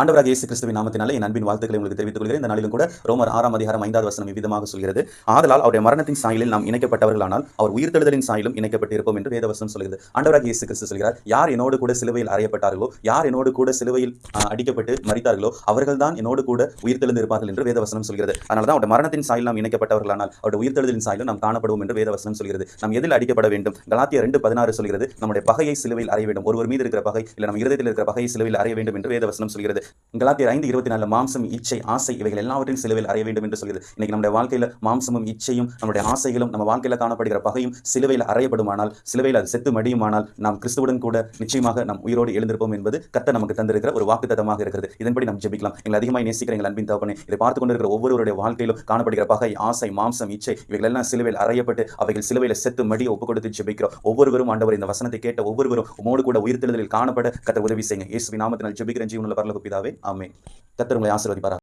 ஆண்டவராக இயேசு கிறிஸ்துவின் நாமத்தினாலே என் அன்பின் வாழ்த்துக்களை உங்களுக்கு தெரிவித்துக் கொள்கிறேன். இந்த நாளிலும் கூட ரோமர் ஆறாம் அதிகாரம் ஐந்தாவது வசனம் இவ்விதமாக சொல்கிறது. ஆதலால் அவருடைய மரணத்தின் சாயலில் நாம் இணைக்கப்பட்டவர்களானால் அவர் உயிர்த்தெழுதலின் சாயலும் இணைக்கப்பட்டிருப்போம் என்று வேதவசனம் சொல்கிறது ஆண்டவராக இயேசு கிறிஸ்து சொல்கிறார் யார் என்னோடு கூட சிலுவையில் அறையப்பட்டார்களோ யார் என்னோடு கூட சிலுவையில் அடிக்கப்பட்டு மறித்தார்களோ அவர்கள் தான் என்னோடு கூட உயிர்த்தெழுந்து இருப்பார்கள் என்று வேதவசனம் சொல்கிறது. அதனால தான் அவருடைய மரணத்தின் சாயில் நாம் இணைக்கப்பட்டவர்களானால் அவருடைய உயிர்த்தெழுதலின் சாயிலும் நாம் காணப்படுவோம் என்று வேதவசனம் சொல்கிறது. நாம் எதில் அடிக்கப்பட வேண்டும்? கலாத்திய ரெண்டு பதினாறு சொல்கிறது நம்முடைய பகையை சிலுவையில் அறைய வேண்டும். ஒருவர் மீது இருக்கிற பகை இல்லை நம்ம இருதயத்தில் இருக்கிற பகையை சிலுவையில் அறைய வேண்டும் என்று வேதவசனம் சொல்கிறது. கலாத்தியர் ஐந்து இருபத்தி நாலு மாம்சம் இச்சை ஆசை இவைகள் எல்லாவற்றையும் சிலுவையில் அறைய வேண்டும் என்று சொல்கிறது இன்னைக்கு நம்முடைய வாழ்க்கையில மாம்சமும் இச்சையும் நம்முடைய ஆசைகளும் நம்ம வாழ்க்கையில காணப்படுகிற பகையும் சிலுவையில் அறையப்படுமானால் சிலுவையில் அது செத்து மடியுமானால் நாம் கிறிஸ்துவுடன் கூட நிச்சயமாக நாம் உயிரோடு எழுந்திருப்போம் என்பது கத்த நமக்கு தந்திருக்கிற ஒரு வாக்குத்தத்தமாக இருக்கிறது. இதன்படி நாம் ஜெபிக்கலாம். எங்களை அதிகமாக நேசிக்கிற எங்கள் அன்பின் தகப்பனே இதை பார்த்து கொண்டிருக்கிற ஒவ்வொருவருடைய வாழ்க்கையிலும் காணப்படுகிற பகை ஆசை மாம்சம் இச்சை இவைகள் எல்லாம் சிலுவையில் அறையப்பட்டு அவைகள் சிலுவையில் செத்து மடிய ஒப்பு கொடுத்து ஜெபிக்கிறோம். ஒவ்வொருவரும் ஆண்டவர் இந்த வசனத்தை கேட்ட ஒவ்வொருவரும் உமோடு கூட உயிர்த்தெழுதலில் காணப்பட கத்த உதவி செய்யுங்க. இயேசுவின் நாமத்தினால் ஜெபிக்கிறேன். ஜீவனுள்ள பரலோக பிதாவே ஆமே கத்தர் உங்களை ஆசீர்வதிப்பாரா